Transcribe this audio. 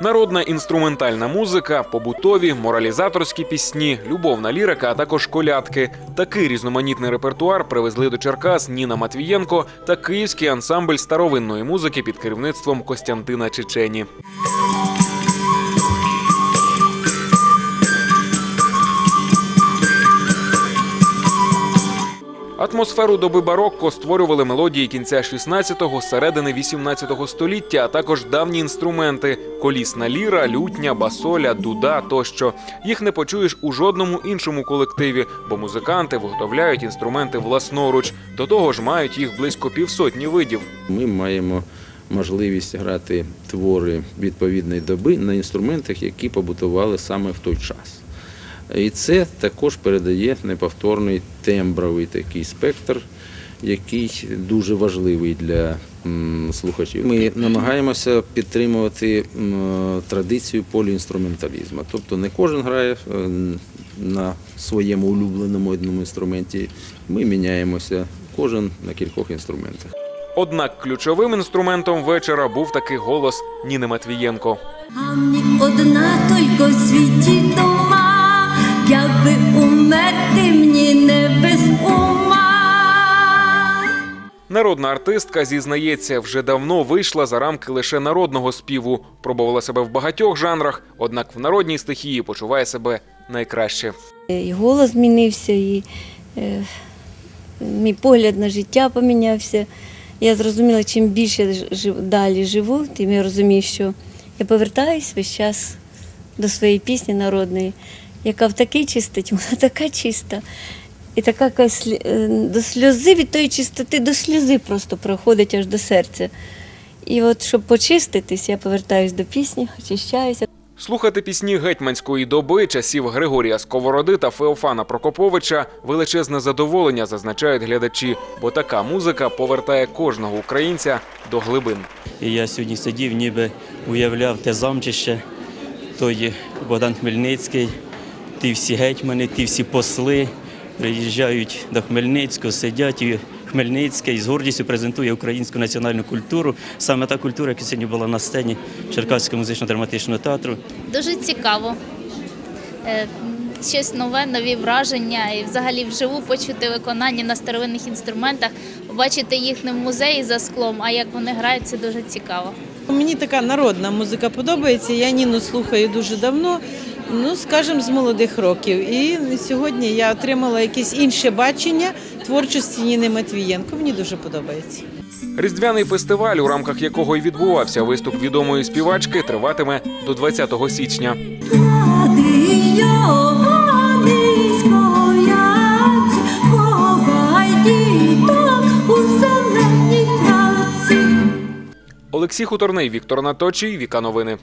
Народна інструментальна музика, побутові, моралізаторські пісні, любовна лірика, а також колядки. Такий різноманітний репертуар привезли до Черкас Ніна Матвієнко та київський ансамбль старовинної музики під керівництвом Костянтина Чечені. Атмосферу доби барокко створювали мелодії кінця 16-го, середини 18-го століття, а також давні інструменти: колісна ліра, лютня, басоля, дуда тощо. Їх не почуєш у жодному іншому колективі, бо музиканти виготовляють інструменти власноруч. До того ж, мають їх близько півсотні видів. Ми маємо можливість грати твори відповідної доби на інструментах, які побутували саме в той час. І це також передає неповторний тембровий такий спектр, який дуже важливий для слухачів. Ми намагаємося підтримувати традицію поліінструменталізму. Тобто не кожен грає е, на своєму улюбленому одному інструменті. Ми міняємося, кожен на кількох інструментах. Однак ключовим інструментом вечора був такий голос Ніни Матвієнко. А одна тільки в світі дома, якби умерти мені не без ума. Народна артистка зізнається, вже давно вийшла за рамки лише народного співу. Пробувала себе в багатьох жанрах, однак в народній стихії почуває себе найкраще. І голос змінився, і е, мій погляд на життя помінявся. Я зрозуміла, чим більше я далі живу, тим я розумію, що я повертаюсь весь час до своєї пісні народної, яка в такій чистоті, вона така чиста. І така е, до сльози від тої чистоти, до сльози просто проходить аж до серця. І от щоб почиститись, я повертаюсь до пісні, очищаюся. Слухати пісні гетьманської доби часів Григорія Сковороди та Феофана Прокоповича величезне задоволення зазначають глядачі, бо така музика повертає кожного українця до глибин. І я сьогодні сидів, ніби уявляв те замчище, той Богдан Хмельницький, ті всі гетьмани, ті всі посли приїжджають до Хмельницького, сидять і Хмельницький з гордістю презентує українську національну культуру. Саме та культура, яка сьогодні була на сцені Черкаського музично-драматичного театру. Дуже цікаво. Е, Щось нове, нові враження і взагалі вживу почути виконання на старовинних інструментах, побачити їх не в музеї за склом, а як вони грають, це дуже цікаво. Мені така народна музика подобається. Я Ніну слухаю дуже давно, ну скажімо, з молодих років. І сьогодні я отримала якесь інше бачення творчості Ніни Матвієнко. Мені дуже подобається. Різдвяний фестиваль, у рамках якого й відбувався виступ відомої співачки, триватиме до 20 січня. Олексій Хуторний, Віктор Наточій, Віка Новини.